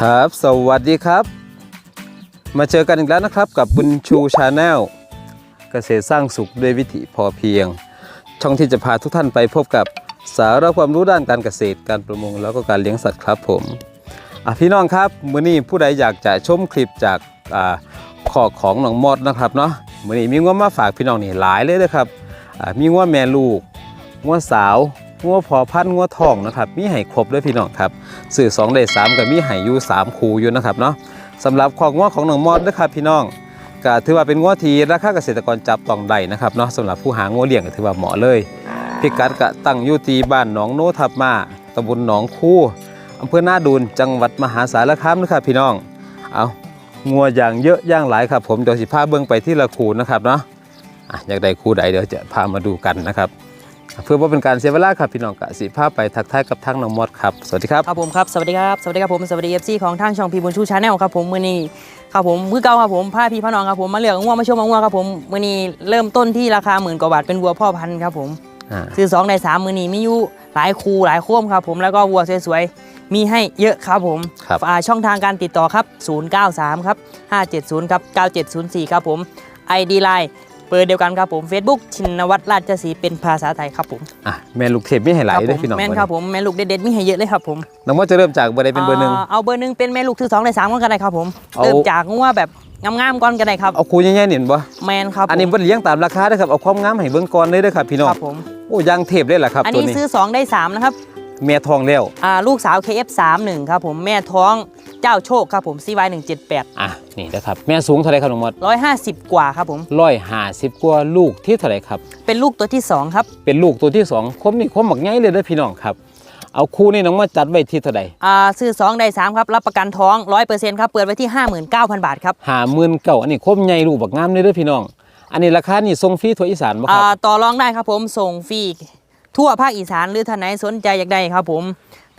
ครับ สวัสดีครับ มาเจอกันอีกแล้วนะครับกับบุญชูชาแนลเกษตรสร้างสุขด้วยวิถีพอเพียง ช่องที่จะพาทุกท่านไปพบกับสาระความรู้ด้านการเกษตรการประมงแล้วก็การเลี้ยงสัตว์ครับผมพี่น้องครับมื้อนี้ผู้ใดอยากจะชมคลิปจากอขอของหนองมอดนะครับเนาะมื้อนี้มีง้วมาฝากพี่น้องนี่หลายเลยนะครับมีง้วแม่ลูกง้วสาว ง้วพอพันง้วทองนะครับมีให้ครบเลยพี่น้องครับสื่อ2ได้3กับมีไห่อยู่3คูอยู่นะครับเนาะสำหรับของง้อของหนองมอดนะครับพี่น้องก็ถือว่าเป็นง้อที่ราคาเกษตรกรจับต้องได้นะครับเนาะสำหรับผู้หาง้อเลี้ยงก็ถือว่าเหมาะเลยพิกัดก็ตั้งอยู่ที่บ้านหนองโนทับมาตำบลหนองคู่อำเภอหน้าดูนจังหวัดมหาสารคามนะครับพี่น้องเอางัวอย่างเยอะย่างหลายครับผมเดี๋ยวสิพาเบิ่งไปที่ละคูนะครับเนาะอะอยากได้คูใดเดี๋ยวจะพามาดูกันนะครับ เพื่อว่าเป็นการเสียเวลาครับพี่น้องกะสิพาไปทักทายกับทั้งน้องมอดครับ สวัสดีครับ ครับผมครับ สวัสดีครับ สวัสดีครับผม สวัสดีเอฟซีของทางช่องพีบุญชูชาแนลครับผมมือนี้ครับผมมือเก่าครับผมพาพี่พ่อน้องครับผมมาเลือกงัวมาชมงัวครับผมมือนี้เริ่มต้นที่ราคาหมื่นกว่าบาทเป็นวัวพ่อพันธุ์ครับผมอ่าซื้อสองในสามมือนี้มีอยู่หลายคูหลายโค้มครับผมแล้วก็วัวสวยๆมีให้เยอะครับผมครับอ่าช่องทางการติดต่อครับ 093 ครับ 570 ครับ 9704 ครับผม ID Line เบอร์เดียวกันครับผม Facebook ชินวัตรราชสีห์เป็นภาษาไทยครับผมอะแม่ลูกเทพมีให้หลายคเลรัยผมพี่น้องแม่นครับผมแม่ลูกเด็ดๆมีให้เยอะเลยครับผมน้องมอดจะเริ่มจากเบอร์ใดเป็นเบอร์หนึ่งาเอาเบอร์หนึ่งเป็นแม่ลูกที่สองในสามก็ได้ครับผมเอาเริ่มจากงัวแบบงามๆก่อนก็ได้ครับเอาคูใหญ่ๆนี่เห็นบ่แมนครับอันนี้ผมบ่ได้เลี้ยงตามราคาเด้อครับเอาความงามให้เบิ่งก่อนเลยเด้อครับพี่น้องครับผมโอ้ยางเทพเลยล่ะครับอันตัวนี้นี้ซื้อ 2 ได้ 3 นะครับ แม่ทองแล้วอ่าลูกสาว KF31 ครับผมแม่ท้อง เจ้าโชคครับผม CY178 อะนี่นะครับแม่สูงเท่าไหร่ครับน้องมอด150 กว่าครับผม150กว่าลูกที่เท่าไหร่ครับ เป็นลูกตัวที่ 2 ครับ เป็นลูกตัวที่สองคมนี่คมบักใหญ่เลยเด้อพี่น้องครับ เอาคู่นี่น้องมอดจัดไว้ที่เท่าไหร่อ่าซื้อ2ได้3ครับรับประกันท้อง 100%ครับเปิดไว้ที่ 59,000 บาทครับ59,000อันนี้คมใหญ่ลูกบักงามเลยเด้อพี่น้อง อันนี้ราคานี่ส่งฟรีทั่วอีสานบ่คอ่ารับต่อรองได้ครับผมส่งฟรีทั่วภาคอีสานหรือท่านไหนสนใจอยากได้ครับผม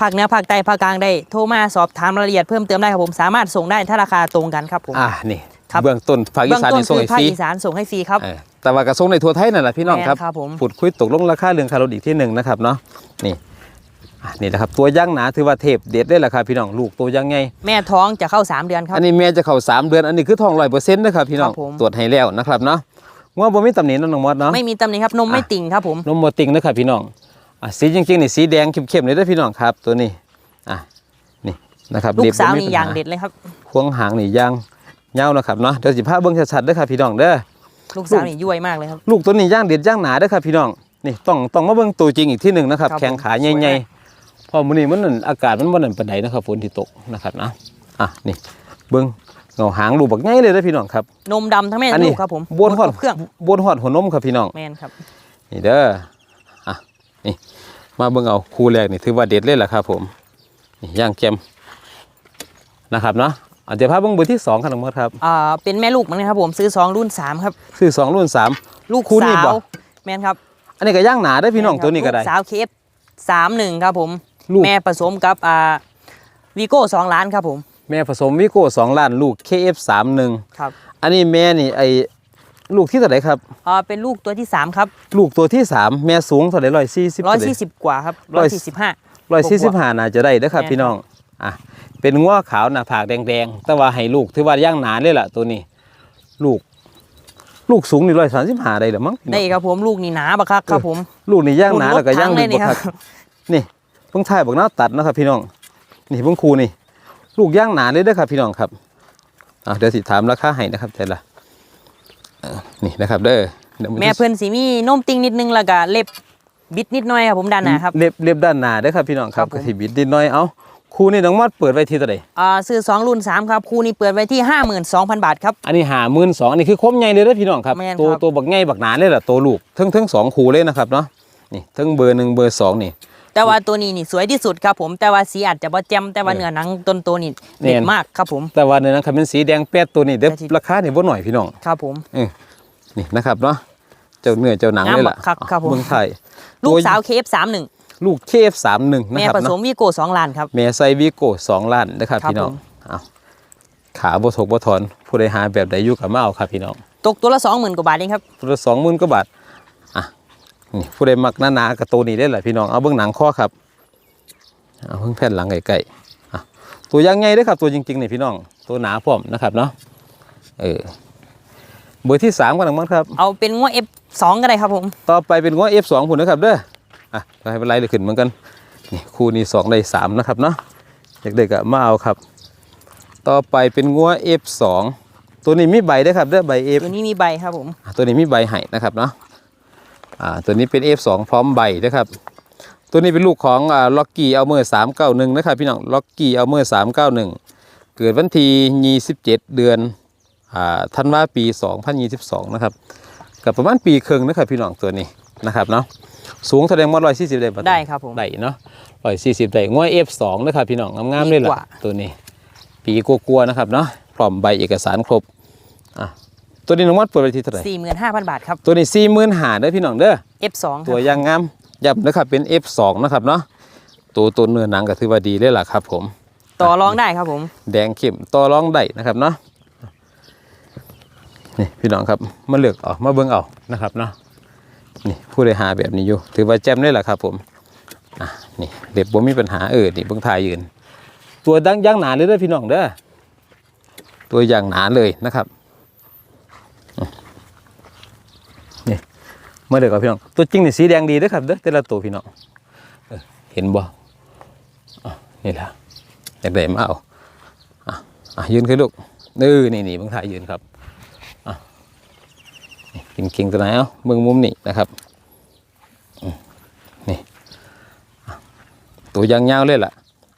ภาคเหนือภาคใต้ภาคกลางได้โทรมาสอบถามรายละเอียดเพิ่มเติมได้ครับผมสามารถส่งได้ถ้าราคาตรงกันครับผม อะนี่ครับ เบื้องต้นภาคอีเบื้องสานต้นนี่ส่งคือให้ภาฟครีอีสานส่งให้ฟรีครับ เออแต่ว่ากระทรวงในทั่วไทยนั่นแหละพี่น้องครับแม่นครับผม พูดคุยตกลงราคาเรื่องคาร์โรอีกที่หนึ่งนะครับเนาะนี่อะนี่นะครับตัวย่างหนาถือว่าเทพเด็ดได้แหละครับพี่น้องลูกตัวย่างไง แม่ท้องจะเข้า 3 เดือนครับ อันนี้แม่จะเข้า3เดือนอันนี้คือทองร้อยเปอร์เซ็นต์นะครับพี่น้องครับผม ตรวจให้แล้วนะครับเนาะว่าบ่มีตำหนิเนาะน้องมอดเนาะ ไม่มีตำหนิครับนมไม่ติ่งครับผม นมโมติงนะครับพี่น้อง อะสีจริงๆนี่สีแดงเข้มๆเลยเด้อพี่น้องครับ ตัวนี้อะนี่นะครับลูกสาวเรีนี่บบ่มีปัญหอย่างเด็ดเลยครับควงหางนี่ย่างเงาวนะครับเนาะเดี๋ยวสิพาเบิ่งชัดๆเด้อครับพี่น้องเด้อลูกสาวนี่ยุ่ยมากเลยครับลูกตัวนี้ย่างเด็ดย่างหนาเด้อครับพี่น้องนี่ต้องต้องมาเบิ่งตัวจริงอีกที่หนึ่งนะครับครับแข้งขาผมใหญ่สวยมากๆเพอมื้อนี้มันนั่นอากาศมันบ่นั่นปานใดนะครับฝนที่ตกนะครับนะอะนี่เบิ่งเงาหางลูกบักใหญ่เลยเด้อพี่น้องครับนมดำทั้งแม่อันลูนี้กครับผมบวนฮอดครบเครื่องบวนฮอดหัวนมครับพี่น้องแมนครับนี่เด้ออะ นี่มาเบิ่งเอาคู่แรกนี่ถือว่าเด็ดเลยล่ะครับผมนี่ย่างแจ่มนะครับเนาะอะเดี๋ยวพาเบิ่งเบอร์ที่สองครับน้องมดครับอ่าเป็นแม่ลูกเหมือนกันครับผมซื้อ2รุ่น3ครับคือสองรุ่นสามลูกคู่นี้สาบ่วแมนครับอันนี้ก็ย่างหนาได้อพี่น้องแม่ตัวนี้ก็ได้ ลูสาวเคฟสามหนึ่งครับผม ลูก แม่ผสมกับอ่าวีโก้สองล้านครับผมแม่ผสมวิโก้สองล้านลูก KF31 ครับ อันนี้แม่นี่ไอ ลูกที่เท่าไหร่ครับอ่าเป็นลูกตัวที่3ครับลูกตัวที่สามแม่สูงเท่าไหร่ร้อยสี่สิบ140กว่าครับร้อย145ร้อยสี่สิบห้าน่าจะได้เด้อครับแม่นพี่น้องอะเป็นง้อขาวหน้าผากแดงๆแต่ว่าให้ลูกถือว่าย่างหนาเลยล่ะตัวนี้ ลูก ลูกสูงนี่ร้อยสามสิบห้าได้หรือมั้งพี่น้ได้องครับผมลูกนี่หนาบักคักครับผม ลูกนี่ย่างหนาลูกแล้วก็ย่างทั้งเลยลึกนี่บ่คครัรับบนี่เพิ่งถ่ายบอกหน้าตัดนะครับ พี่น้อง นี่เพิ่งครูนี่ ลูกย่างหนาเลยเด้อครับ พี่น้องครับอะเดี๋ยวสิถามราคาให้นะครับแต่ละเอ่อ นี่นะครับเด้อเดี๋ยวแม่เพื่อนสีมีนมติงนิดนึงแล้วก็เล็บบิดนิดหน่อยครับผมด้านหน้าครับเล็บเล็บด้านหน้าเด้อครับพี่น้องครับครับผมกระถิบิดนิดหน้อยเอาครูนี่น้องมอดเปิดไว้ที่เท่าไหร่อ่าซื้อ2รุ่น3ครับคู่นี้เปิดไว้ที่52,000บาทครับอันนี้หาหมื่นสองอันนี้คือคมใหญ่เลยเด้อพี่น้องครับแม่นตัวครับตัวบักใหญ่บักหนาเลยล่ะตัวลูกทั้งทั้งสองครูเลยนะครับเนาะนี่ทั้งเบอร์หนึ่งเบอร์สองนี่ แต่ว่าตัวนี้นี่สวยที่สุดครับผมแต่ว่าสีอาจจะบ่แจ่มแต่ว่าเออเนื้อหนังต้นตัวนี่แน่เด็ดนมากครับผมแต่ว่าในนั้นครับเป็นสีแดงแป๊ดตัวนี้เด้อแต่ที่ราคานี่บ่หน่อยพี่น้องครับผมนี่นะครับเนาะเจ้าเนื้อเจ้าหนังเลยล่ะงามครับครับผมเมืองไทยลูกตัวสาวเคฟสามหนึ่งลูกเคฟสามหนึ่งนะแม่ครับผสเนาะมวีโก้สองล้านครับแม่ไซวิโก้สองล้านนะครับครับพี่น้องผมเอาขาบ่ถกบ่ถอนผู้ใดหาแบบใดอยู่กับมาเอาครับพี่น้อง ตกตัวละสองหมื่นกว่าบาทเองครับ ตัวละสองหมื่นกว่าบาทอะ นี่ผู้ใดมักหนาๆกับตัวนี้ได้แหละพี่น้องเอาเบื้องหนังข้อครับเอาเพิ่งแผ่นหลังไก่ๆอะตัวยังไงเด้อครับตัวจริงๆนี่พี่น้อง ตัวหนาพร้อมนะครับเนาะเออเบอร์ที่สามกันหนึ่งมั้งครับ เอาเป็นงว F2 ก็ได้ครับผม ต่อไปเป็นง้อ F2 ผุนนะครับเด้ออะก็ให้เป็นไรเลยขึ้นเหมือนกันนี่คู่นี้สองได้สามนะครับเนาะอยากได้ก็มาเอาครับ ต่อไปเป็นง้อ F2 ตัวนี้มีใบเด้อครับเด้อใบ F ตัวนี้มีใบครับผมอะตัวนี้มีใบให้นะครับเนาะ อ่าตัวนี้เป็น F2 พร้อมใบนะครับ ตัวนี้เป็นลูกของอ่าล็อกกี้เอาเมอร์391นะครับพี่น้องล็อกกี้เอาเมอร์391เกิดวันที่27เดือนอ่าธันวาปี2022นะครับกับประมาณปีครึ่งนะครับพี่น้องตัวนี้นะครับเนาะสูงแสดงว่า140ได้ปะได้ครับผมได้เนาะ140ได้ง่วย F2 นะครับพี่น้องงามๆเลยปีล่ะกว่าตัวนี้ ปีกลัวๆนะครับเนาะพร้อมใบเอกสารครบอะ ตัวนี้น้องมอดเปิดไปที่เท่าไหร่45,000บาทครับ ตัวนี้สี่หมื่นหาเด้อพี่น้องเด้อ F2 คตัวรับอยางงามยับนะครับเป็น F2 นะครับเนาะตัวตัวเนื้อหนังก็ถือว่าดีเลยล่ะครับ ผม ต่อรองได้ครับผม แดงเข้มต่อรองได้นะครับเนาะนี่พี่น้องครับมาเลือกเอามาเบิ่งเอานะครับเนาะนี่ผู้ใดหาแบบนี้อยู่ ถือว่าแจ่มเลยล่ะครับ ผมอะนี่เด็บบ่มีปัญหาเออนี่เบิ่งทายยืน ตัวดังย่างหนาเลยเด้อพี่น้องเด้อตัวอย่างหนาเลยนะครับอืมนี่ มาเลือกเอาพี่น้องตัวจริงนี่สีแดงดีเด้อครับเด้อแต่ละตัวพี่น้องเออเห็นบ่อะนี่แหละอยากได้มาเอาอะอะยืนขึ้นลูกเออนี่นี่เบิ่งถ่ายยืนครับอะนี่กินเก่งตัวไหนเอ้าเบิ่งมุมนี่นะครับอืมนี่อะตัวยางยาวเลยล่ะ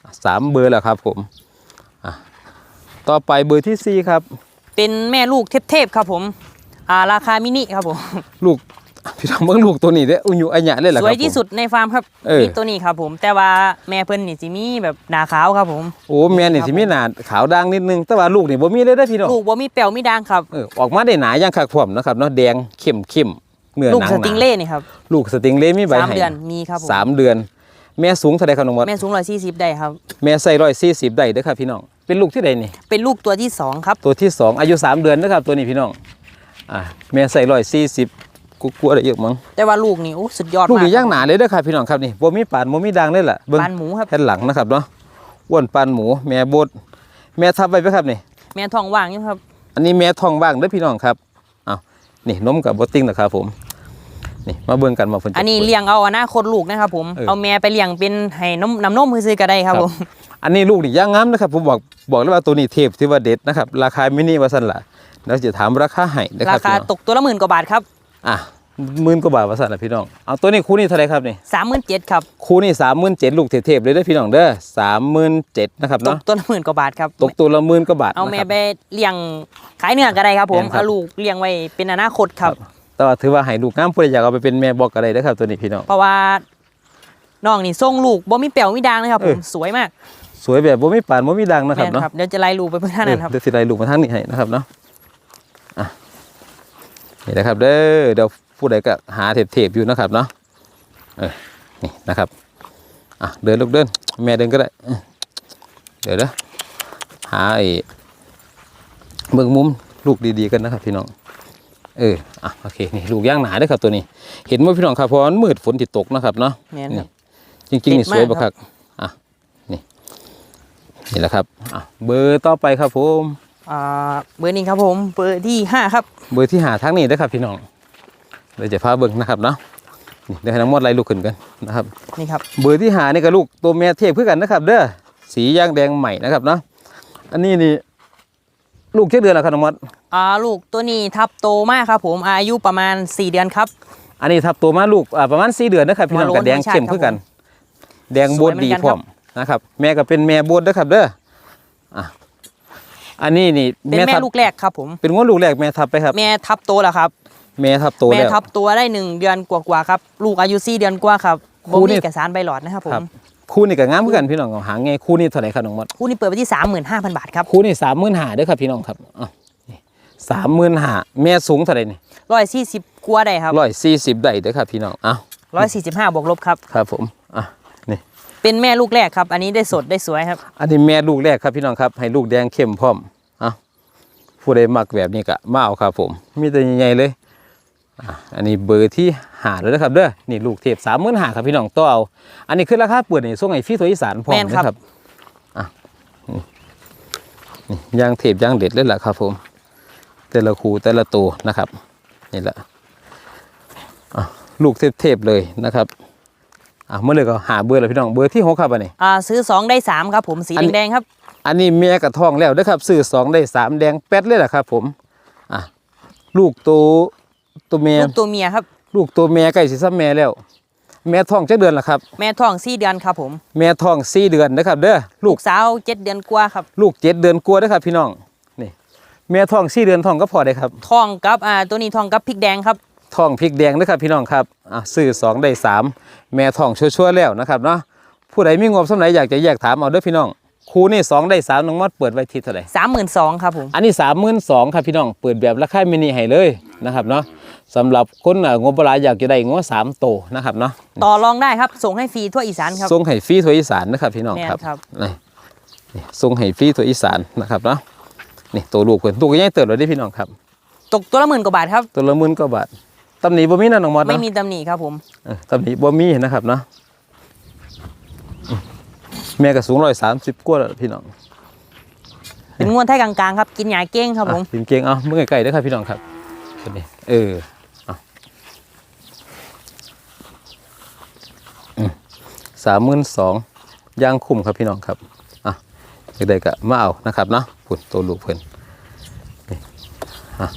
อะสามเบอร์แล้วครับผมอะต่อไปเบอร์ที่สี่ครับ เป็นแม่ลูกเทพๆครับผมอ่าราคามินิครับผม ลูก พี่น้องเบิ่งลูกตัวนี้เด้ออุญุอัญญะเลยล่ะสควยรับที่ผม สุดในฟาร์มครับเออ มีตัวนี้ครับผม แต่ว่าแม่เพิ่นนี่สิมีแบบหนาขาวครับผม โอ้แม่นี่สิมีหนาขาวด่างนิดนึงแต่ว่าลูกนี่บ่มีเลยเด้อพี่น้องลูกบ่มีแป๋วมีด่างครับ เออออกมาได้หนาอย่างคักพร้อมนะครับเนาะแดงเข้มเข้มเนื้อลูกหนังสหนาติงเล่นี่ครับลูกสติงเล่มีใบสามให้เดือนมีครับผมสามเดือน แม่สูงเท่าไรครับน้องมด แม่สูง140ได้ครับ แม่ใส่ร้อยสี่สิบได้เด้อครับพี่น้อง เป็นลูกที่ใดนี่ เป็นลูกตัวที่สองครับ ตัวที่สองอายุสามเดือนนะครับตัวนี้พี่น้อง อ่าแม่ใส่ร้อยสี่สิบ กูกลัวได้เยอะมั้งแต่ว่าลูกนี่โอ้สุดยอดลูกมากนี่ย่างหนาเลยเด้อครับพี่น้องครับนี่บ่มีปานบ่มีด่างเลยล่ะเบิ่งปานหมูครับแผ่นหลังนะครับเนาะอ้วนปานหมู แม่บดแม่ทับไว้ไหมครับนี่ แม่ท้องว่างอยู่ครับ อันนี้แม่ท้องว่างเด้อพี่น้องครับอ้าวนี่นมกับบดติ้งนะครับผมนี่มาเบิ่งกันมาเพิ่นจะอันนี้เลี้ยงเอาอนาคตลูกนะครับผมเออเอาแม่ไปเลี้ยงเป็นให้นมน้ำนมซื้อๆก็ได้ครับผมอันนี้ลูกนี่ย่างงามนะครับผมบอกบอกเลยว่าตัวนี้เทพที่ว่าเด็ดนะครับราคามินิว่าซั่นล่ะแล้วจะถามราคาให้นะครารับคาพี่น้องตกตัวละหมื่นกว่าบาทครับ อะหมื่นกว่าบาทว่าซั่นล่ะพี่น้อง เอาตัวนี้คู่นี้เท่าไหรครับนี่37,000ครับคู่นี้สามหมื่นเจ็ดลูกเทพๆเลยเด้อพี่น้องเด้อสามหมื่นเจ็ดนะครับตกเนาะตัวละหมื่นกว่าบาทครับตกตัวละหมื่นกว่าบาทเอานะแม่ครับไปเลี้ยงขายเนื้อก็ได้ครับผมแม่นครับเอาลูกเลี้ยงไว้เป็นอนาคตครับแต่ว่าถือว่าให้ลูกงามผู้ใดอยากเอาไปเป็นแม่บอกก็ได้เด้อครับตัวนี้พี่น้องเพราะว่าน้องนี่ส่งลูกบ่มีแป๋วมีด่างนะครับผมเออสวยมาก สวยแบบบ่มีปานบ่มีดังนะครับแม่นเนาะครับเดี๋ยวจะไล่ลูกไปเพื่อนท่านนั้นครับเดี๋ยวสิไล่ลูกมาทางนี้ให้นะครับเนาะอะ นี่นะครับเด้อเดี๋ยวผู้ใดก็หาเทปๆอยู่นะครับเนาะเออนี่นะครับอะเดินลูกเดิน แม่เดินก็ได้เออเดี๋ยวเด้อหาไอ้เบิ่งมุมลูกดีๆกันนะครับพี่น้องเอออะโอเคนี่ลูกย่างหนาเด้อครับตัวนี้ เห็นว่าพี่น้องครับเพราะว่ามันมืดฝนติดตกนะครับเนาะแม่นครับจริงๆนี่ติดสมากวยบักคักอะนี่นี่แหละครับอะเบอร์ต่อไปครับผม อ่าเบอร์นี้ครับผมเบอร์ที่ห้าครับ เบอร์ที่หาทั้งนี้นะครับพี่น้องเดี๋ยวจะพาเบิ่งนะครับเนาะนี่เดี๋ยวให้น้องมดไล่ลูกขึ้นกันนะครับ นี่ครับเบอร์ที่หานี่กับลูกตัวแม่เทียบเพื่อกันนะครับ เด้อสีย่างแดงใหม่นะครับเนาะอันนี้นี่ลูกเจ็ดเดือนแล้วครับน้องมดอ่าลูกตัวนี้ทับโตมากครับผมอายุประมาณ 4 เดือนครับ อันนี้ทับตัวมาลูกอ่าประมาณสี่เดือนนะครับพี่น้องหัวโล้นกับแดงเข้มธรรมชาติเพื่อกัน แดงโบดสวยเหมือนดีกัน พร้อมนะครับ แม่ก็เป็นแม่โบดนะครับเด้ออะ อันนี้นี่เป็นแม่ทับลูกแรกครับผม เป็นงวดลูกแรกแม่ทับไปครับ แม่ทับโตแล้วครับ แม่ทับโตแม่แล้วทับตัวได้หนึ่งเดือนกว่าๆครับ ลูกอายุ4เดือนกว่าครับครูบ่นี่มีเอกสารใบหลอดนะครับผครัมบคู่นี้ก็งามเหมือนกันพี่น้องเอาหางไงคู่นี้เท่าไหร่ครับน้องมดคู่นี้เปิดไปที่35,000บาทครับคู่นี้สามหมื่นหาเด้อครับพี่น้องครับสามหมื่นหาแม่สูงเท่าไหร่นี่140กว่าได้ครับร้อยสี่สิบได้เด้อครับพี่น้องอ้าว145บวกลบครับครับผมอะ นี่เป็นแม่ลูกแรกครับ อันนี้ได้สดได้สวยครับ อันนี้แม่ลูกแรกครับพี่น้องครับให้ลูกแดงเข้มพร้อมอะผู้ใดมักแบบนี้ก็มาเอาครับผม มีแต่ใหญ่ๆเลยอะอันนี้เบอร์ที่หาเลยนะครับเด้อนี่ลูกเทปสามหมื่นหาครับพี่น้องต่อเอาอันนี้คือราคาเปิดในส่งไอ้ฟรีตัวอีสานพร้อมแม่นครับนะครับอะนี่ยางเทปยางเด็ดเลยแหละครับ ผม แต่ละคูแต่ละตัวนะครับ นี่แหละอะลูกเทพๆเลยนะครับ อะเมื่อเลยก็หาเบอร์เลยพี่น้องเบอร์ที่หกครับอันนี้อ่าซื้อสองได้สามครับผมสีอันนี้แดงๆครับ อันนี้เมียกับทองแล้วนะครับซื้อสองได้สามแดงแป๊ดเลยแหละครับ ผมอะลูกตัวตัวเมียลูกตัวเมียครับ ลูกตัวเมียใกล้สิซ้ำแม่แล้ว แม่ท้องจักเดือนละครับ แม่ท้องสี่เดือนครับผม แม่ท้องสี่เดือนนะครับ เด้อลูลูกกสาวเจ็ดเดือนกว่าครับ ลูกเจ็ดเดือนกลัวาเด้อครับพี่น้องนี่แม่ท้องสี่เดือนท้องก็พอได้ครับท้องกับอ่าตัวนี้ท้องกับพริกแดงครับท้องพริกแดงนะครับพี่น้องครับ อะซื้อสองได้สามแม่ท้องชัวร์ๆแล้วนะครับเนาะผู้ใดมีงบสำไหนอยากจะแยกถามเอาเด้อพี่น้องครูนี่สองได้สามน้องมอดเปิดไว้ที่เท่าไหร่สามหมื่นสองครับผมอันนี้สามหมื่นสองครับพี่น้องเปิดแบบราคามินิให้เลยนะครับเนาะสำหรับคนอะงบประมาณอยากจะได้งบสามโตวนะครับเนาะต่อรองได้ครับส่งให้ฟรีทั่วอีสานครับส่งให้ฟรีทั่วอีสานนะครับพี่น้องแม่นครับครับนี่นี่ส่งให้ฟรีทั่วอีสานนะครับเนาะนี่ตัวลูกเพิ่นตัวก็ยังเติบเลยเด้อพี่น้องครับตกตัวละหมื่นกว่าบาทครับตัวละหมื่นกว่าบาท ตำหนิบ่มีนะน้องมอดไม่เนาะมีตำหนิครับผมเออตำหนิบ่มีนะครับเนาะอืมแม่ก็สูงร้อยสามสิบกว่าแล้วพี่น้องเป็นงวนไทยกลางๆครับกินหยาเก้งครับผมอะกินเก่งเอาเมื่อไกลๆเด้อครับพี่น้องครับตัวนี้เออสามหมื่นสองย่างคุ้มครับพี่น้องครับอะเด็กๆก็มาเอานะครับเนาะปุ่นตัวลูกเพิ่นนี่อะ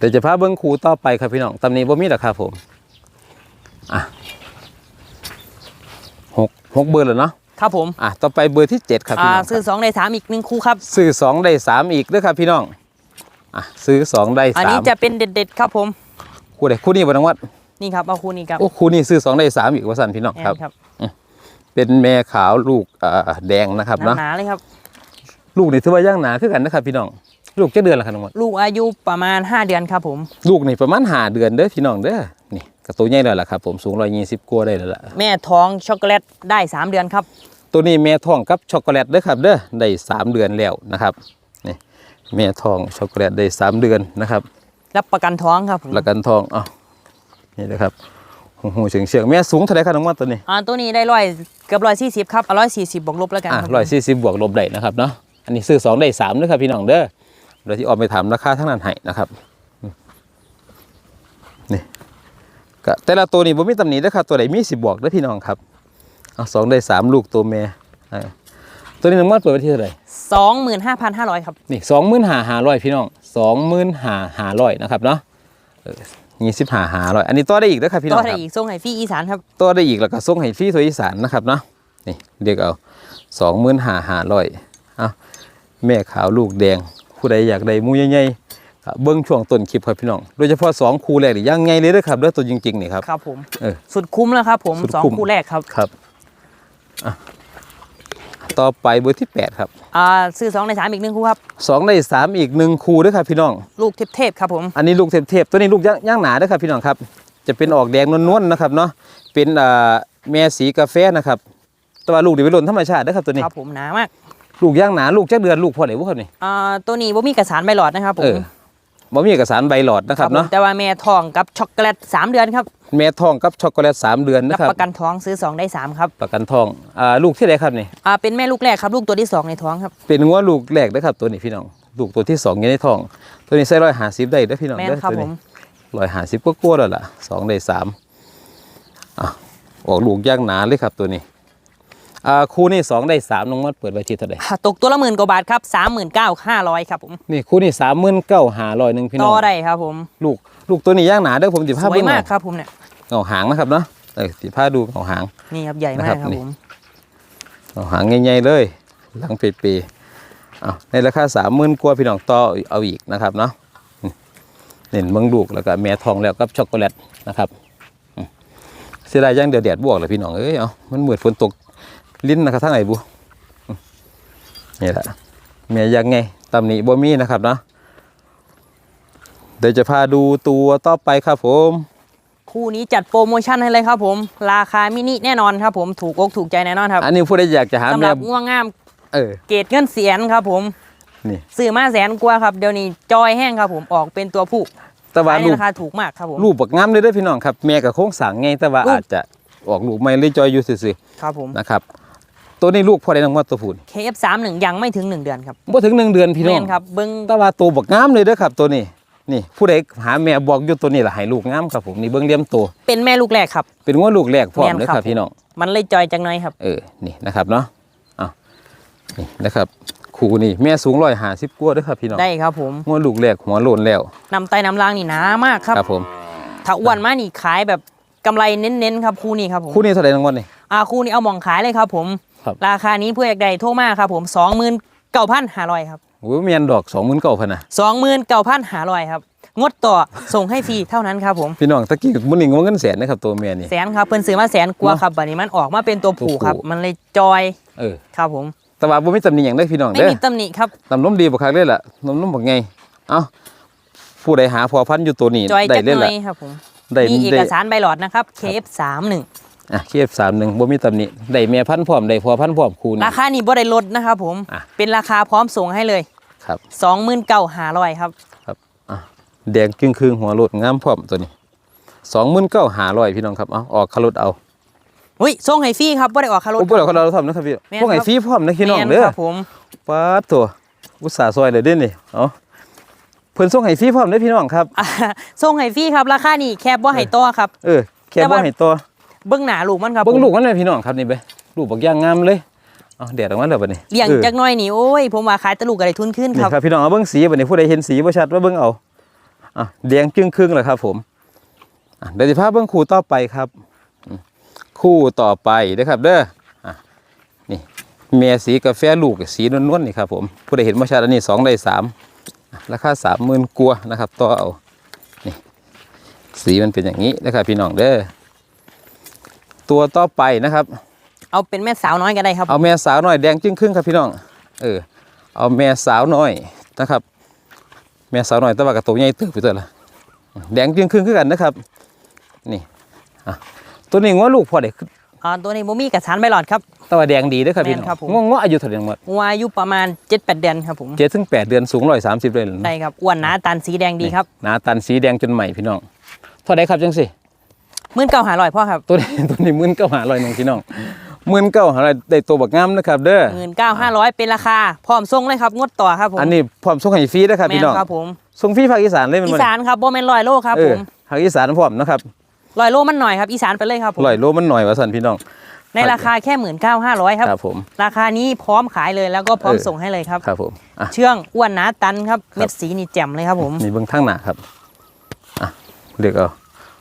เดี๋ยวจะพาเบิ้งครูต่อไปครับพี่น้องตำหนี้บ่มีหรอกครับผมอะหกหกเบอร์แล้วเนาะครับผมอะต่อไปเบอร์ที่เจ็ดครับอ่าพี่น้องครับซื้อสองได้สามอีกหนึ่งคู่ครับ ซื้อสองได้สามอีกเด้อครับพี่น้องอะซื้อสองได้อันสานี้มจะเป็นเด็ด ๆ ครับผม คู่ใดคู่นี้บ่ต้องวัดนี่ครับเอาคู่นี้ครับโอ้คู่นี้ซื้อสองได้สามอีกว่าสั่นพี่น้องแม่นครับ ครับเป็นแม่ขาวลูกอ่าแดงนะครับเนาะหนาๆเลยครับ ลูกนี่ถือว่าย่างหนาคือกันนะครับพี่น้อง ลูกจะเดือนละครับน้องวัดลูกอายุประมาณ 5 เดือนครับผม ลูกนี่ประมาณหาเดือนเด้อพี่น้องเด้อนี่กระตัวใหญ่แล้วล่ะครับผมสูงร้อยยี่สิบกว่าได้แล้วล่ะแม่ท้องช็อกโกแลตได้ 3 เดือนครับ ตัวนี้แม่ทองกับช็อกโกแลตเด้อครับเด้อได้สามเดือนแล้วนะครับนี่แม่ทองช็อกโกแลตได้สามเดือนนะครับรับประกันท้องครับผมประกันทองอ้าวนี่นะครับหูหูเฉียงเฉียงๆแม่สูงเท่าไหรครับน้องวัดตัวนี้อ่าตัวนี้ได้ร้อยเกือบร้อยสี่สิบครับร้อยสี่สิบบวกลบแล้วกันอะครับร้อยสี่สิบบวกลบได้นะครับเนาะอันนี้ซื้อสองได้สามด้วยครับพี่น้องเด้อ เดี๋ยวที่ออกไปถามราคาทั้งนั้นให้นะครับอืมนี่ก็แต่ละตัวนี่ผมมีตำหนินะครับตัวไหนมีสิบบวกเด้อพี่น้องครับเอาสองได้สามลูกตัวแม่อ่าตัวนี้น้ำมันเปิดไว้ที่เท่าไหร่สองหมื่นห้าพันห้าร้อยครับนี่สองหมื่นหาหาร้อยพี่น้องสองหมื่นหาหาร้อยนะครับเนาะยี่สิบหาหาร้อยอันนี้ต่อได้อีกนะครับพี่น้ต่อองคได้รับอีกส่งให้ฟรีอีสานครับต่อได้อีกแล้วก็ส่งให้ฟรีทัวอีสานนะครับเนาะนี่เรียกเอาสองหมื่นหาหาร้อยเอาแม่ขาวลูกแดง ผู้ใดอยากได้หมูใหญ่ๆก็เบิ้งช่วงต้นคลิปครับพี่น้อง โดยเฉพาะสองคู่แรกนี่ยังไงเลยเด้อครับเด้อตัวจริงๆนี่ครับครับผมเออสุดคุ้มแล้วครับผมสุดสองคุ้มคู่แรกครับครับอะต่อไปเบอร์ที่แปดครับอ่าซื้อสองในสามอีกหนึ่งคู่ครับสองในสามอีกหนึ่งคู่เด้อครับพี่น้อง ลูกเทพๆครับผมอันนี้ลูกเทพๆตัวนี้ลูกย่างย่างหนาเด้อครับพี่น้องครับ จะเป็นออกแดงนวลๆนะครับเนาะเป็นอ่าแม่สีกาแฟนะครับแต่ว่าลูกนี่เป็นหล่นธรรมชาติเด้อครับตัวนี้ครับผมหนามาก ลูกย่างหนาลูกจักเดือนลูกพอไหนวะครับนี่อ่าตัวนี้บ่มีกระสานใบหลอดนะครับผเอมอบ่มีเอกสารใบหลอดนะครับผมเนาะแต่ว่าแม่ท้องกับช็อกโกแลตสามเดือนครับแม่ทองกับช็อกโกแลตสามเดือนรับนะครับ ประกันท้องซื้อสองได้สามครับประกันทองอ่าลูกที่ไหนครับนี่ อ่าเป็นแม่ลูกแรกครับ ลูกตัวที่สองในท้องครับ เป็นงัวลูกแรกนะครับ ตัวนี้พี่น้อง ลูกตัวที่สองอยู่ในทอง ตัวนี้ใส่ร้อยหาสิบได้เด้อพี่น้องแม่นเด้อครับตัวผนี้ม ร้อยหาสิบก็กลัวาๆแล้วล่ะสองได้สามอะออกลูกย่างหนาเลยครับตัวนี้อ่า คู่นี้สองได้สามน้องมัดเปิดไว้ที่เท่าไหร่อ่าตกตัวละหมื่นกว่าบาทครับสามหมื่นเก้าห้าร้อยครับผมนี่คู่นี้สามหมื่นเก้าหาร้อยหนึ่งพี่น้ต่องอได้ครับผมลูกลูกตัวนี้ย่างหนาเด้อผมจิสพาวยเบิ่งหน่มาอกยครับผมเนี่ยเงาหางนะครับเนาะเออจิพาดูเงาหางนี่ครับใหญ่มากนะครับครับนี่ผมเอาหางใหญ่ๆเลย หลังเปรีๆเอาในราคาสามหมื่นกว่าพี่น้องต่อเอาอีกนะครับเนาะอืมเน้นเบิ้งลูกแล้วก็แม่ทองแล้วกับช็อกโกแลตนะครับอืมเสียดายย่างเดือดแดดบวกเลยพี่น้องเอ้ยเอามันเหมือนฝนตก ลิ้นนะครับทั้งไหนบุอืมนี่แหละแม่ยังไงตำหนิบ่มีนะครับเนาะเดี๋ยวจะพาดูตัวต่อไปครับผม คู่นี้จัดโปรโมชั่นให้เลยครับผม ราคามินิแน่นอนครับผมถูกอกถูกใจแน่นอนครับ อันนี้ผู้ใดอยากจะหาสำหแม่รับง่วงงามเออเกรดเงินเสียนครับผมนี่ซื้อมาแสนกว่าครับเดี๋ยวนี้จอยแห้งครับผมออกเป็นตัวผู้แต่ว่าขายในลูกราคาถูกมากครับผมรูปบักงามเลยเด้อพี่น้องครับแม่กับโค้งสร้างไงแต่ว่ารูปอาจจะออกลูกไม่เลยจอยอยู่ซื่อครับผมๆนะครับ ตัวนี้ลูกพอได้น้องมอดตัวผู้นี่ KF31 ยังไม่ถึง 1 เดือนครับบ่ถึงหนึ่งเดือนพี่น้แม่องนครับเบิ้งแต่ว่าตัวบักงามเลยเด้อครับ ตัวนี้ นี่ผู้ใดหาแม่บอกอยู่ตัวนี้ล่ะให้ลูกงามครับผมนี่เบิ่งเลี้ยมตัว เป็นแม่ลูกแรกครับ เป็นงัวลูกแรกพร้อมแม่นเลยครับครับพี่น้อง มันเลยจอยจังหน่อยครับ เออ นี่นะครับเนาะเอานี่นะครับครูนี่แม่สูงร้อยหาสิบกว่าเด้วยครับพี่น้องได้ครับผมหัวลูกแรกหัวโลนแล้วนำไตน้ำลางนี่หนามากครับ ครับผม ถ้าอ้วนมากนี่ขายแบบกำไรเน้นๆครับคู่นี้ครับผม คู่นี้เท่าไหร่น้องวันนี่ อ่าคู่นี้เอาหมองขายเลยครับผม ครับ ราคานี้เพื่ออยากได้โทรมาครับผม29,500ครับโอ้ยเมียนดอกสองหมื่นเก้าพันนะ29,500ครับงดต่อส่งให้ฟรีเท่านั้นครับผมพี่น้องตะกี้มุนหนิงว่าเงินแสนนะครับตัวเมียนี่แสนครับเพิ่นซื้อมาแสนกว่าเนาะครับบัดนี้มันออกมาเป็นตัวผู้ครับตัวผู้มันเลยจอยเออครับผมแต่ว่าบ่มีตำหนิอย่างได้อพี่น้องไม่เด้อมีตำหนิครับน้ำนมดีบ่คักเลยล่ะน้ำนมบ่ไงเอ้าผู้ใดหาพอพันธุ์อยู่ตัวนี้จอยได้จักเลยหน่ล่ะอยครับผมได้มีเอได้กสารใบหลอดนะครับ KF31 อะเทียบสามหนึ่งบ่มีตำหนิได้แม่พันธุ์พร้อมได้พอพันธุ์พร้อมคูณ ราคานี้บ่ได้ลดนะครับผม อะ เป็นราคาพร้อมส่งให้เลยครับ29,500ครับครับอะแดงครึ่งครึ่งๆหัวโลดงามพร้อมตัวนี้สองหมื่นเก้าหาร้อยพี่น้องครับเอาออกคารถเอาอุ้ยส่งให้ฟรีครับบ่ได้ออกค่ารถ โอ้พวกเราเราทำนะครับพี่แม่นพวกไอ้ครับ ฟรีพร้อมนะพี่น้องแม่เด้อครับผมป้าดตัวอุตส่าห์ซอยเลยเด้อนี่เอาเพิ่นส่งให้ฟรีพร้อมเด้อพี่น้องครับ อะส่งให้ฟรีครับ ราคานี้แคบบ่ให้ต่อครับ เออแค่แต่บ่ว่าให้ตัว เบิ่งหน้าลูกมันครับเบิ่งผมลูกมันเลยพี่น้องครับนี่ไปลูกบักย่างงามเลยเอาแดดออกมาแล้วบัดนี้เลี้ยงออจักหน่อยนี่โอ้ยผมว่าขายแตะลูกก็ได้ทุนขึ้นนี่ครับครับพี่น้องเอาเบิ่งสีบัดนี้ผู้ใดเห็นสีบ่ชัดว่าเบิ่งเอาอะแดงจึงครึ่งๆแล้วครับ ผมอะเดี๋ยวสิพาเบิ่งคู่ต่อไปครับอืมคู่ต่อไปเด้อครับเด้ออะนี่เมียสีกาแฟลูกสีนวลๆนี่ครับผมผู้ใดเห็นบ่ชัดอันนี้สองได้สามอะราคาสามหมื่นกัวานะครับต่อเอานี่สีมันเป็นอย่างนี้นะครับพี่น้องเด้อ ตัวต่อไปนะครับ เอาเป็นแม่สาวน้อยก็ได้ครับ เอาแม่สาวหน่อยแดงจึ้งครึ่งครับพี่น้อง เออ เอาแม่สาวหน่อยนะครับ แม่สาวหน่อยแตะว่ากระโตใหญ่เติบไปตัวละแดงจึ้งครึ่งคือกันนะครับ นี่อะตัวนี้ง้อลูกพอเด็กอ่าตัวนี้บ่มีกระสานใบหลอดครับแต่ว่าแดงดีเด้วยครับพี่น้องแม่นครับผมง้อง้ออายุเท่าไหร่หมดวัวอายุประมาณ7-8เดือนครับผมเจ็ดถึงแปดเดือนสูงร้อยสามสิบเลยเหรอได้ครับอ้วนหนาตันสีแดงดีครับหนาตันสีแดงจนใหม่พี่น้องเท่าไดครับจังสิ 19,500พ่อครับ ตัวนี้ตัวนี้มื่นเก้าหาร้อยหนึ่งพี่น้องมื่นเก้าหาร้อยได้ตัวบักงามนะครับ เด้อ19,500เป็นราคาพร้อมส่งเลยครับงดต่อครับผมอันนี้พร้อมส่งให้ฟรีนะครับแม่พี่นน้องครับผมส่งฟรีภาคอีสานเลยมันอีบ่สานครับบ่แม่นร้อยโลครับเอผอมภาคอีสานพร้อมนะครับร้อยโลมันหน่อยครับอีสานไปเลยครับผมร้อยโลมันหน่อยว่าสันพี่น้องในราคาแค่19,500ครับครับผมราคานี้พร้อมขายเลยแล้วก็พร้อมเออส่งให้เลยครับครับผมอะเชื่องอ้วนหนาตันครับครับเม็ดสีนี่แจ่มเลยครับผมนี่เบื้องทางหน้าครับอะเลือกเอา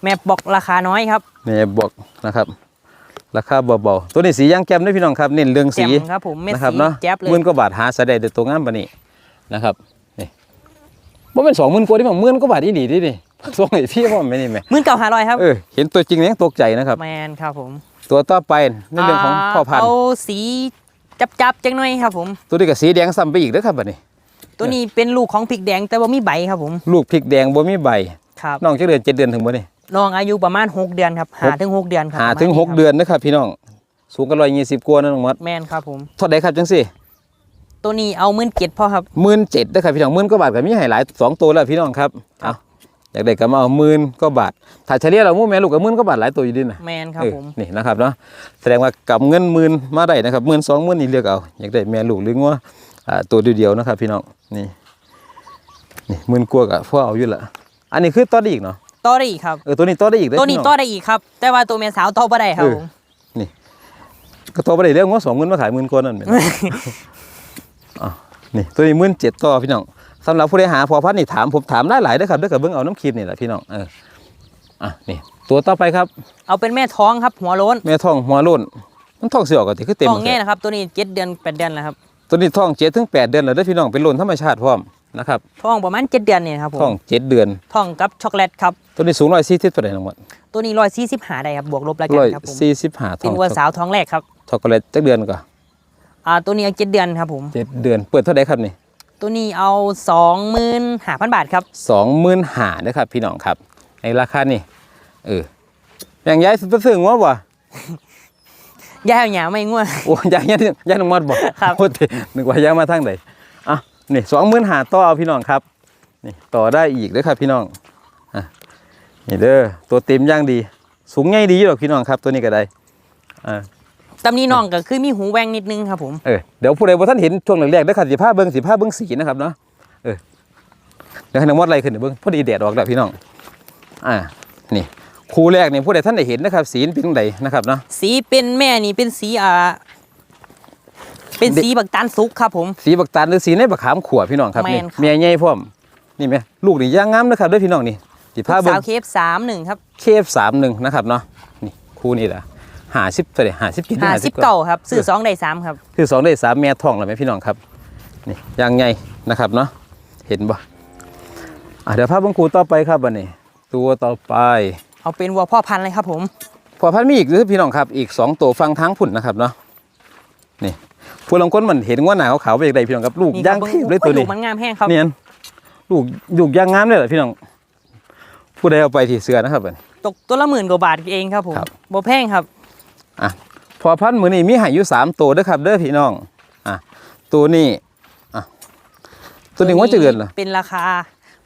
แม่บอกราคาน้อยครับนี่บอกนะครับ ราคาเบาๆตัวนี้สีย่างแก้มด้วยพี่น้องครับเน้นเรื่องแจ่สีมครับผมเม็ดนะครับสีเนาะแจ๊บเลยหมื่นกว่าบาทหาใส่ได้เด็ดตัวงามปานนี้นะครับนี่ว่าเป็นสองหมื่นกว่าที่ผมหมื่นกว่าบาทอีหลีดิดิส่งให้พี่พ่อไม่นี่ไหมหมื่นเก้าห้าร้อยครับเออเห็นตัวจริงเนี่ยงตกใจนะครับแมนครับผม ตัวต่อไปในเรื่องของพ่อพันธุ์เอาสีจับจับๆจังหน่อยครับผม ตัวนี้ก็สีแดงซ้ำไปอีกเด้อครับบัดนี้ ตัวนี้เป็นลูกของพริกแดงแต่ว่ามีใบครับผม ลูกพริกแดงบ่มีใบครับน้องจักเดือนเจ็ดเดือนถึงบ่นี่ น้องอายุประมาณ6เดือนครับหาถึง6เดือนครับหาถึงหกเดือนนะครับพี่น้องสูงกันร้อยยี่สิบกว่านะน้องมัดแมนครับผมเท่าใดครับจังสิตัวนี้เอาหมื่นเจ็ดพ่อครับหมื่นเจ็ดนะครับพี่น้องหมื่นกว่าบาทก็มีให้หลายสองตัวแล้วพี่น้องครับครัเอาบอยากได้ก็มาเอาหมื่นก็บาทถ้าเฉลี่ยเราหมู่แม่ลูกกับหมื่นก็บาทหลายตัวอยู่ดีนะแมนครับเออผมนี่นะครับเนาะแสดงว่ากับเงินหมื่นมาได้นะครับหมื่นสองหมื่นนี่เลือกเอาอยากได้แม่ลูกหรืองัวอ่าตัวเดียวๆนะครับ พี่น้องนี่นี่หมื่นกว่ากับพ่อเอาอยู่ละอันนี้คือต่อได้อีกเนาะ ต่อได้อีกครับเออตัวนี้ต่อได้อีกเด้อตัวนี้พี่ต่น้อองได้อีกครับ แต่ว่าตัวแม่สาวต่อบ่ได้ครับเออผมก็ต่อไปได้เรื่องงัวสองหมื่นมาขายหมื่นกว่านั่นแหละอะนี่ตัวนี้หมื่นเจ็ดต่อพี่น้องสำหรับผู้ใดหาพอพัดนี่ถามผมถามได้หลายเด้อครับเด้อกับเบิ่งเอาน้ำคลิปนี่แหละพี่น้องเอออะนี่ตัวต่อไปครับ เอาเป็นแม่ท้องครับหัวโล้นแม่ท้องหัวโล้นมันท้องเสียออกก็ติคือเต็มท้องหมดแง่เลยนะครับตัวนี้เจ็ดเดือนแปดเดือนแล้วครับตัวนี้ท้องเจ็ดถึงแปดเดือนแล้วเด้อพี่น้องเป็นโล้นธรรมชาติพร้อม นะครับท้องประมาณเจ็ดเดือนเนี่ยครับผมท้องเจ็ดเดือนท้องกับช็อกโกแลตครับตัวนี้สูงร้อยสี่สิบตัวไหนน้องหมดตัวนี้ร้อยสี่สิบหาได้ครับบวกลบแล้วกัร้อนยครับผมสี่สิบห้าท้เป็อนงวัวสาวท้องแรกครับช็อกโกแลตจักเดือนก่อนอ่าตัวนี้เอาเจ็ดเดือนครับผมเจ็ดเดือนเปิดเท่าไหร่ครับนี่ตัวนี้เอาสองหมื่นห้าพันบาทครับสองหมื่นห้านะครับพี่น้องครับ ในราคานี่เอออย่างย้ายสุดซึ้งว่าบ่ย่าหยาไม่ง่วงโอ้ยายยังยังน้องมอดบอกครับโอ้ยนึกว่ายายมาทางไหนอะ นี่สองหมื่นหาต่อเอาพี่น้องครับนี่ต่อได้อีกเด้อครับพี่น้องอะนี่เด้อตัวเต็มย่างดี สูงใหญ่ดีอยู่หรอกพี่น้องครับ ตัวนี้ก็ได้อ่าตำนี้น้องก็คือมีหูแหวงนิดนึงครับผมเออเดี๋ยวผู้ใดบ่ท่านเห็นช่วงแรกๆได้อครับสิผ้าเบิ้งสิผ้าเบิ้งสีนะครับเนาะเออเดี๋ยวให้น้องมดไล่ขึ้นเดี๋ยวเบิ้งพอดีแดดออกแล้วพี่น้องอ่านี่คู่แรกนี่ผู้ใดท่านได้เห็นนะครับ สีเป็นจังไดนะครับเนาะสีเป็นแม่นี่เป็นสีอ่า เป็นสีบักตาลสุกครับผม สีบักตาลหรือสีในบักขามขัวพี่น้องครับแม่นี่นครับเมียใหญ่พร้อมนี่แม่ลูกนี่ย่างงามนะครับเด้วยพี่น้องนี่สิผ้าเบิ้งสาวเคฟสามหนึ่งครับเคฟสามหนึ่งนะครับเนาะนี่คู่นี่แหละหาสิบตัวเดียหาสิบกินห้าสิบเก่าครับซื้อสองได้สามครับคือสองได้สามแม่ท้องแล้วไหมพี่น้องครับนี่ย่างไงนะครับเนาะเห็นบ่อะเดี๋ยวภาพบังคูต่อไปครับวันนี้ ตัวต่อไป เอาเป็นวัวพ่อพันธุ์เลยครับผมพอพันมีอีกหรือพี่น้องครับอีกสองตัวฟังทั้งผุ่นนะครับเนาะนี่ ผู้ลางคนมันเห็นว่าหนาวขาวไปอย่างไรพี่น้องครับลูกนี่คย่ารับงเข้มเลยตัวโอ้นี้ลูกมันงามแห้งครับเนียนลูกลูกย่างงามเลยเหรอพี่น้องผู้ใดเอาไปที่เสือนะครับบัดนี้ตกตัวละหมื่นกว่าบาทเองครับผมครับบ่แพงครับอะพอพันมือนี้มีใหายอยู่สามตัวเด้อครับเด้อพี่น้องอะตัวนี้อะตัวนี้ว่าจะเดือนเหรอเป็นราคา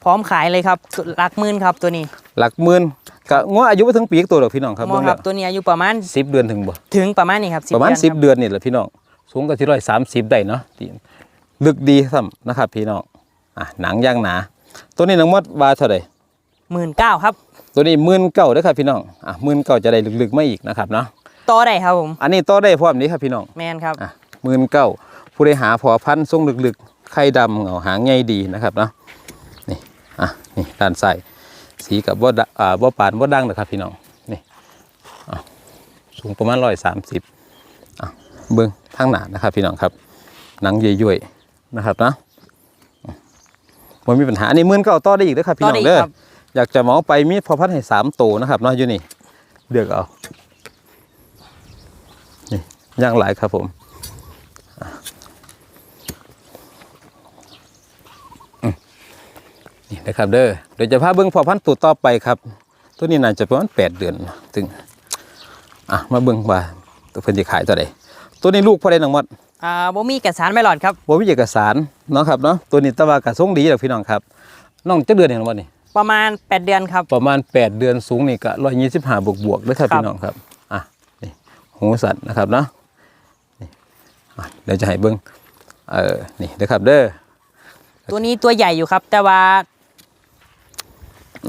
พร้อมขายเลยครับหลักหมื่นครับตัวนี้หลักหมื่นกะง้ออายุไม่ถึงปีกตัวหรอกพี่น้องครับหมอครับตัวนี้อายุประมาณสิบเดือนถึงบ่ถึงประมาณนี้ครับประมาณเดือนสิบคเดือนนี่แหละพี่น้อง สูงก็ที่ร้อยสามสิบได้เนาะที่ลึกดีซ้ำนะครับ พี่น้องอะหนังย่างหนา ตัวนี้น้องมดบาเท่าไหร่หมื่นเก้าครับ ตัวนี้หมื่นเก้าเด้อครับพี่น้องอะหมื่นเก้าจะได้ลึกๆไม่อีกนะครับเนาะต่อได้ครับผมอันนี้ต่อได้พร้อมนี้ครับพี่น้องแมนครับอะหมื่นเก้าผู้ใดหาพอพันธุ์ทรงลึกๆไข่ดำเหงาหางใหญ่ดีนะครับเนาะนี่อะนี่ด้านใส่สีกับบ่ดะอ่าบ่ปานบ่ดังนะครับพี่น้องนี่อะสูงประมาณร้อยสามสิบอะเบิ้ง ทางหนานะครับพี่น้องครับหนังย่อยๆนะครับนะมันมีปัญหาอันนี้หมื่นเก้าต่อได้อีกนะครับพี่ต่อน้อได้งอีกเด้อครับอยากจะเหมาไปมีพอพันธุ์ให้สามโตวนะครับเนาะอยู่นี่เลือกเอานี่ย่างหลายครับผมนี่นะครับเด้อเดี๋ยวจะพาเบิ้งพอพันธุ์ตัวต่อไปครับ ตัวนี้น่าจะประมาณแปดเดือนถึงอะมาเบิ้งว่าตัวเพิ่นจะขายตัวใด ตัวนี้ลูกพอได้น้องมดอ่าบ่มีเอกสารไม่หลอดครับบ่มีเอกสารเนาะครับเนาะตัวนี้แตะว่ากระทรงดีดอกพี่น้องครับน้องจักเดือนเองน้องมดนี่ประมาณ 8 เดือนครับ ประมาณ 8 เดือนสูงนี่ก็125บวกบวกๆเด้อครับครับพี่น้องครับอะนี่หูสัตว์นะครับเนาะนี่อะเดี๋ยวจะให้เบิ้งเออนี่เด้อครับเด้อตัวนี้ตัวใหญ่อยู่ครับ แต่ว่า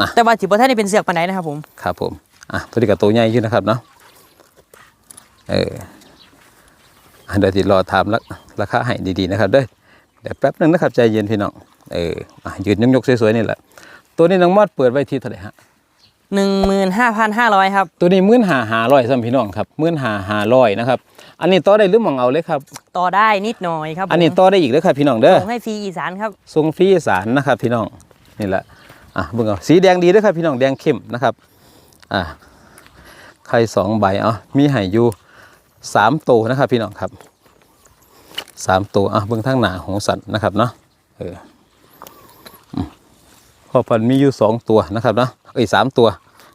นะแต่ว่าถือว่าท่านได้เป็นเสือกปานไหนนะครับผมครับผมอะตัวนี้ก็ตัวใหญ่อยู่นะครับเนาะเอออะ เดี๋ยวติดรอถามราราคาให้ดีๆนะครับเด้อเดี๋ยวแป๊บหนึงนะครับใจเย็นพี่น้องเอออะยืนยกๆสวยๆนี่แหละตัวนี้น้องมอดเปิดไว้ที่เท่าไหร่ฮะ15,500ครับตัวนี้มื่นหาหาร้อยซ้ำพี่น้องครับมื่นหาหาร้อยนะครับอันนี้ต่อได้หรือมองเอาเลยครับต่อได้นิดหน่อยครับผมอันนี้ต่อได้อีกเด้อครับพี่น้องเด้อส่งให้ฟรีอีสานครับทรงฟรีอีสารนะครับพี่น้องนี่แหละอะเบิ่งเอาสีแดงดีเด้อครับพี่น้องแดงเข้มนะครับอะไข่สองใบเอะมีไห่อยู่ สามตัวนะครับพี่น้องครับสามตัวอะเบิ่งทางหน้าของสัตว์นะครับเนาะเอออืมพอพันธุ์มีอยู่สองตัวนะครับเนาะเอ้ยสามตัว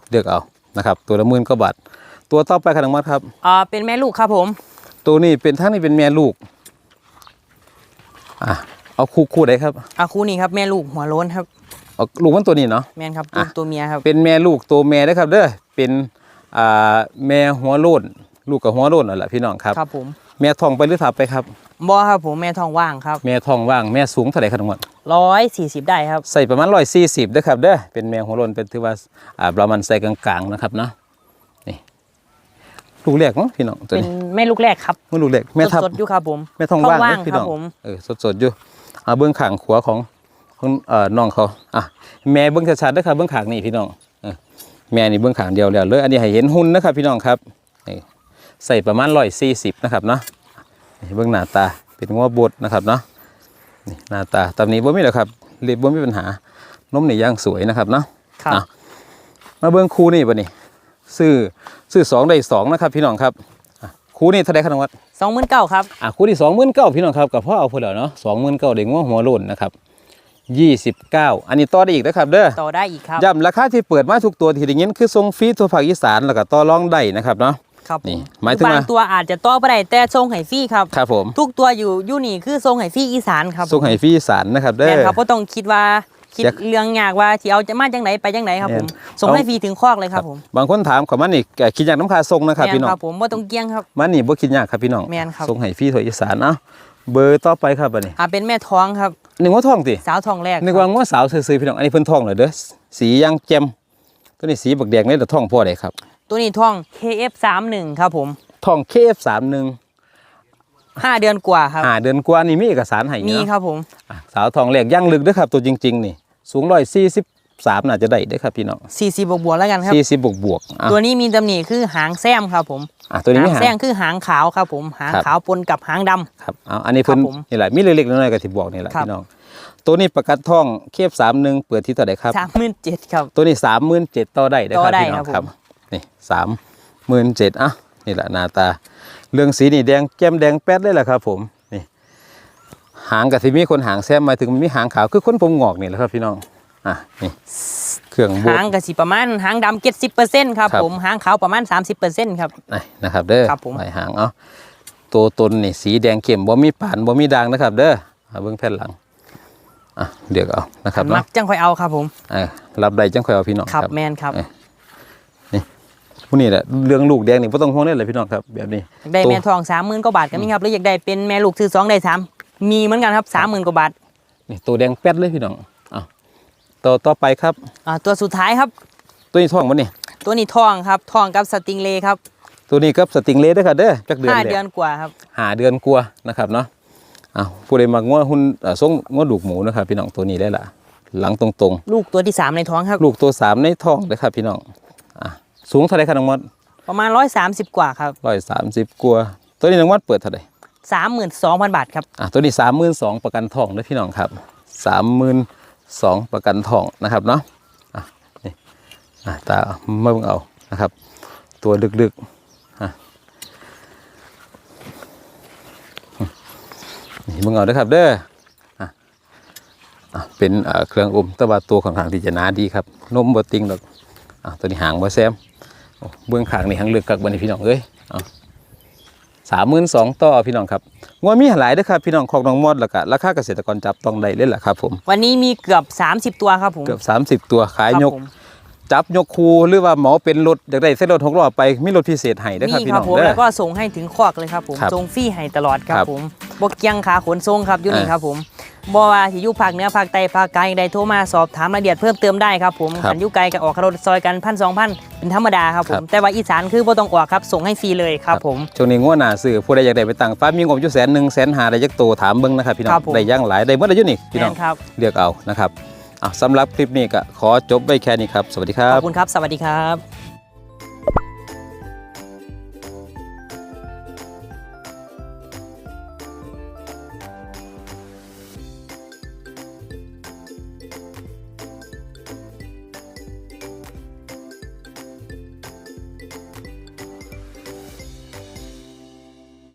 เลือกเอานะครับ ตัวละหมื่นกว่าบาทตัวต่อไปขนมมัดครับอ่าเป็นแม่ลูกครับผม ตัวนี้เป็นทั้งนี้เป็นแม่ลูกอะเอาคู่คู่ได้ครับอาคูนี่ครับแม่ลูกหัวโล้นครับเอาลูกมันตัวนี้เนาะแม่นครับตัวอะตัวเมียครับเป็นแม่ลูกตัวแม่ได้อครับเด้อเป็นอ่าแม่หัวโล้น ลูกกับหัวโล้นนั่นแหละพี่น้องครับ ครับผมแม่ทองไปหรือทับไปครับบอครับผมแม่ทองว่างครับ แม่ทองว่างแม่สูงเท่าไหร่ครับทั้งหมดร้อยสี่สิบได้ครับ ใส่ประมาณร้อยสี่สิบด้อครับเด้อเป็นแม่หัวโล้นเป็นถือว่าอ่าประมาณใส่กลางๆนะครับเนาะนี่ลูกแรกมั้งพี่น้องตัวเป็นนี้แม่ลูกแรกครับเมื่อลูกแรกแม่ทับ สดๆอยู่ครับผมแม่ทองว่างว่างเด้อพี่ครัน้บองผมเออสดๆอยู่เอาเบื้องขางขวาของของเอ่อน้องเขาอะแม่เบื้องชัดๆนะครับเบื้องขางนี่พี่น้องเออแม่นี่เบื้องขางเดียวแล้วเลยอันนี้ให้เห็นหุ่นนะครับพี่น้องครับนี่ ใส่ประมาณร้อยสี่สิบนะครับเนาะนี่เบื้องหน้าตาเป็นงัวบดนะครับเนาะนี่หน้าตาตำหนี้บ่มีหรอกครับเล็บบ่มีปัญหานมนี่ย่างสวยนะครับเนาะครับอะมาเบื้องคูนี่บ่นี่ซื้อซื้อสองได้สองนะครับพี่น้องครับอะคูนี่เท่าไหรครับน้องวัดสองหมื่นเก้าครับอะคู่ที่สองหมื่นเก้าพี่น้องครับกับพ่อเอาเพื่อแล้วเนาะสองหมื่นเก้าเด็กงัวหัวโล้นนะครับยี่สิบเก้าอันนี้ต่อได้อีกนะครับเด้อต่อได้อีกครับย้ำราคาที่เปิดมาทุกตัวที่ได้ยินคือทรงฟรีทั่วภาคอีสานแล้วก็ต่อรองได้นะครับเนาะ ครับผนี่หมายถึงว่าบางตัวอาจจะต่อไปได้แต่ทรงไห้ฟรีครับ ครับผมทุกตัวอยู่อยู่นี่คือทรงไห้ฟรีอีสานครับทรงไห้ฟรีอีสานนะครับเด้แม่นอครับก็ต้องคิดว่าคิดอยากเรื่องยากว่าที่เอาจะมาจังไหนไปจังไหนครับผมแม่น ส่งเอาให้ฟรีถึงคอกเลยครับผมบางคนถามเขามันนี่แกคิดอยากน้ำคาทรงนะครับแม่พี่นน้องครับผมว่าต้องเกี้ยงครับ มันนี่บ่คิดยากครับพี่น้องแม่นครับ ส่งให้ฟรีถวยอีสานเอ้าเบอร์ต่อไปครับอันนี้อ่าเป็นแม่ท้องครับ นึกว่าท้องติ สาวท้องแรกนึกว่าง้อสาวซื่อๆพี่น้องอันนี้เพิ่นท้องเลยเด้อสียางแจ่มตัวนี้สีบักแดงเลยแต่ท้องพ่อได้ครับ ตัวนี้ท้อง KF31 ครับผมท้อง KF31 ห้าเดือนกว่าครับอ่าเดือนกว่านี่มีเอกสารให้อยู่มีเนาะครับผม อะสาวทองแหลกย่างลึกเด้อครับ ตัวจริง ๆ นี่ สูง143น่าจะได้เด้อครับพี่น้อง40 บวกบวกๆแล้วกันครับ40บวกบวกๆอะตัวนี้มีตำหนิคือหางแซมครับผม อะตัวนี้ไม่หางหา แซมคือหางขาวครับผม หางครับ ขาวปนกับหางดำ ครับเอาอันนี้เพิ่นครับผมนี่แหละมีเล็กๆน้อยๆก็ที่บอกนี่แหละครับ พี่น้องตัวนี้ประกันทองเคฟ31เปิดที่เท่าใดครับ สามหมื่นเจ็ดครับ ตัวนี้37,000ต่อได้เด้อคต่รัอบได้พี่น้องคครัรับบผม นี่37,000อะนี่แหละหน้าตา เรื่องสีนี่แดงแก้มแดงแป๊ดเลยแหละครับผมนี่หางกับที่มีคนหางแซมหมายถึงมันมีหางขาวคือคนผมงอกนี่แหละครับพี่น้องอะนี่เครื่องบดหางกับสิประมาณหางดำเจ็ดสิบเปอร์เซ็นต์ครับครับผมหางขาวประมาณสามสิบเปอร์เซ็นต์ครับนี่นะครับเด้อครับผมใบหางเอาตัวตนนี่สีแดงเข้มบ่มีปานบ่มีด่างนะครับ เด้อเอาเบิ่งแผ่นหลังอะเดี๋ยวเอานะครับมัเนาะกจังค่อยเอาครับผมเออรับได้จังค่อยเอาพี่น้องครับแมนครับเอ้ย ผู้นี้แหละเรื่องลูกแดงนี่บ่ต้องห่วงเลยเลยพี่น้องครับแบบนี้อยากได้ตัวแม่ทองสามหมื่นกว่าบาทก็มีครับหรืออยากได้เป็นแม่ลูกซื้อสองได้สามมีเหมือนกันครับสามหมื่นกว่าบาทนี่ตัวแดงแป๊ดเลยพี่น้องเอาต่อต่อไปครับอ่าตัวสุดท้ายครับ ตัวนี้ท้องบ่นี่ตัวนี้ทองครับทองกับสติงเลย์ครับ ตัวนี้กับสติงเลย์เด้อครับเด้อจักเดือนห้าแหละเดือนกว่าครับหาเดือนกลัวานะครับเนาะอ้าวผู้ใดมักงัวหุ่นเอ่อทรงงัวลูกหมูนะครับพี่น้องตัวนี้ได้ละหลังตรงลูกตัวที่สามในท้องครับๆลูกตัวสามในท้องเลยครับพี่น้องอะ สูงเท่าไหรครับน้องมดประมาณร้อยสามสิบกว่าครับร้อยสามสิบกว่า ตัวนี้น้องมดเปิดเท่าไหร่สามหมื่นสองพันบาทครับอะตัวนี้สามหมื่นสองประกันทองนะพี่น้องครับสามหมื่นสองประกันทองนะครับเนาะอะนี่อะตามาเบิ่งเอานะครับ ตัวลึกๆอะนี่เบิ่งเอาเด้อครับเด้ออะอะเป็นเอ่อเครื่องอมแตะวาตัวของทางที่จะหนาดีครับนมบ่ติงดอกอะตัวนี้หางบ่แซมโอ้ เบื้องขางนี่หางเลือกกักบัดนพี่น้องเอ้ยเอาสามหมื่นสองต่อพี่น้องครับงวมีหลายเด้อครับพี่น้องของน้องมอดแล้วก็ราคาเกษตรกรจับต้องได้เลยแหละครับผมวันนี้มีเกือบสามสิบตัวครับผมเกือบ 30 ตัวขายครับยกผมจับยกคูหรือว่าหมอเป็นรถอยากได้เส้นรถหกล้อไปมีรถพิเศษให้เด้อครับมีพี่ครัน้องผมเด้อแล้วก็ส่งให้ถึงคอกเลยครับผมครับส่งฟรีให้ตลอดครัครับบผมบกเกียงขาขนส่งครับอยู่นี่อ่าครับผม บ่ว่าที่อยู่ภาคเหนือภาคใต้ภาคกลางใดโทรมาสอบถามรายละเอียดเพิ่มเติมได้ครับผมครับขันอยู่ไกลก็ออกคารถซอยกันพันสองพันเป็นธรรมดาครับผครัมบ แต่ว่าอีสานคือบ่ต้องออกครับส่งให้ฟรีเลยครับผม ช่วงนี้งัวหนาซื้อผู้ใดอยากได้ไปตั้งฟ้าร์มมีงบอยู่แสนหนึ่งแสนหาได้จักโตวถามเบิ่งนะครับพี่น้อครังบผม ได้ย่างหลายได้เมื่อไรอยู่นี่พี่น้องแม่นครับเลือกเอานะครับอะสำหรับคลิปนี้ก็ขอจบไว้แค่นี้ครับ สวัสดีครัขบอบคุณครับ สวัสดีครับ